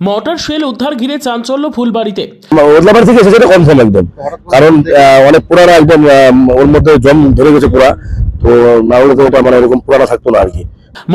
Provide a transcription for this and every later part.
Mortar shell উদ্ধার ঘিরে চাঞ্চল্য ফুলবাড়িতে। ওদলাবাড়ি থেকে এসেছে এটা কনফার্ম একদম। কারণ অনেক পুরানো একদম ওর মধ্যে জম ধরে গেছে পুরা। তো, না হলে তো মানে এরকম পুরানা থাকতো না আর কি।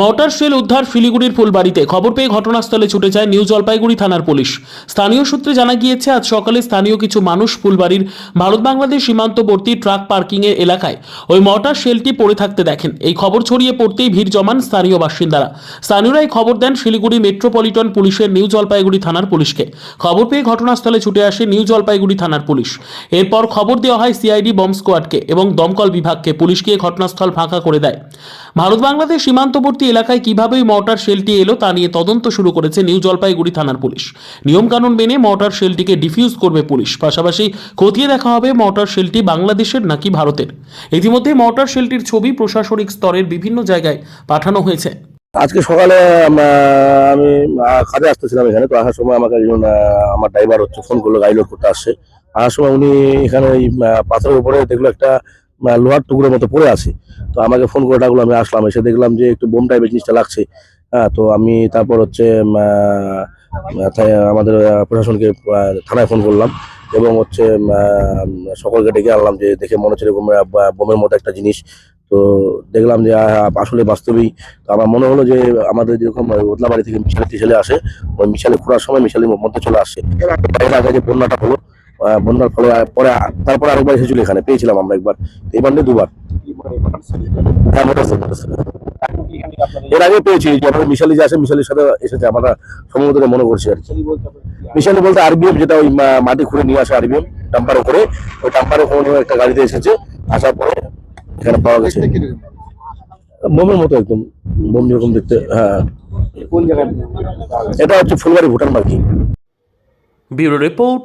মর্টার শেল উদ্ধার শিলিগুড়ির ফুলবাড়িতে। খবর পেয়ে ঘটনাস্থলে ছুটে যায় নিউ জলপাইগুড়ি থানার পুলিশ। স্থানীয় সূত্রে জানা গিয়েছে, আজ সকালে স্থানীয় কিছু মানুষ ফুলবাড়ির ভারত বাংলাদেশ সীমান্তবর্তী ট্রাক পার্কিং এর এলাকায় ওই মর্টার শেলটি পড়ে থাকতে দেখেন। এই খবর ছড়িয়ে পড়তেই ভিড় জমান স্থানীয় বাসিন্দারা। স্থানীয়রা এই খবর দেন শিলিগুড়ি মেট্রোপলিটন পুলিশের নিউ জলপাইগুড়ি থানার পুলিশকে। খবর পেয়ে ঘটনাস্থলে ছুটে আসে নিউ জলপাইগুড়ি থানার পুলিশ। এরপর খবর দেওয়া হয় সিআইডি বম্ব স্কোয়াডকে এবং দমকল বিভাগকে। পুলিশ গিয়ে ঘটনাস্থল ফাঁকা করে দেয়। ভারত বাংলাদেশ সীমান্তবর্তী এলাকায় কীভাবে মর্টার শেলটি এলো তা নিয়ে তদন্ত শুরু করেছে নিউ জলপাইগুড়ি থানার পুলিশ। নিয়মকানুন মেনে মর্টার শেলটিকে ডিফিউজ করবে পুলিশ। পাশাপাশি খতিয়ে দেখা হবে মর্টার শেলটি বাংলাদেশের নাকি ভারতের। ইতিমধ্যে মর্টার শেলটির ছবি প্রশাসনিক স্তরের বিভিন্ন জায়গায় পাঠানো হয়েছে। আজকে সকালে আম- কাজে আসতেছিলাম এখানে, তো আসার সময় আমাকে একজন আমার ড্রাইভার হচ্ছে ফোন করল, গাড়ি লোড করতে আসছে। আসার সময় উনি এখানে ওই পাথরের উপরে দেখল একটা লোহার টুকরোর মতো পড়ে আছে। তো আমাকে ফোন করে ডাকলো, আমি আসলাম, এসে দেখলাম যে একটু বোম টাইপের জিনিসটা লাগছে। হ্যাঁ তো আমি তারপর হচ্ছে আমাদের প্রশাসনকে থানায় ফোন করলাম এবং হচ্ছে সকলকে ডেকে আনলাম যে দেখে মনে হচ্ছে এরকম বোমের মতো একটা জিনিস। তো দেখলাম যে আসলে বাস্তবেই, তো আমার মনে হলো যে আমাদের যেরকম ওদলাবাড়ি থেকে মিশালে টিশালে আসে, ওই মিশালে ঘোরার সময় মিশালের মধ্যে চলে আসে। এর আগে যে বন্যাটা হলো বন্যার ফলে পরে তারপরে আরেকবার এসেছিল এখানে পেয়েছিলাম আমরা একবার। এবার নিয়ে দুবার। হ্যাঁ মোটরসাইকেল এর আগে পেয়েছি যে আমাদের মিশালি যে আসে মিশালির সাথে এসেছে আমরা সম্ভবত মনে করছি আর কি। মিশালি বলতে আরবিএফ যেটা ওই মা- মাটি খুঁড়ে নিয়ে আসে আরবিএফ ডাম্পারে করে। ওই ডাম্পারে কোনো একটা গাড়িতে এসেছে আসার পরে এখানে পাওয়া গেছে। বোমের মতো একদম বোম যেরকম দেখতে হ্যাঁ। কোন জায়গায়? এটা হচ্ছে ফুলবাড়ি ভুটান মার্কি bureau report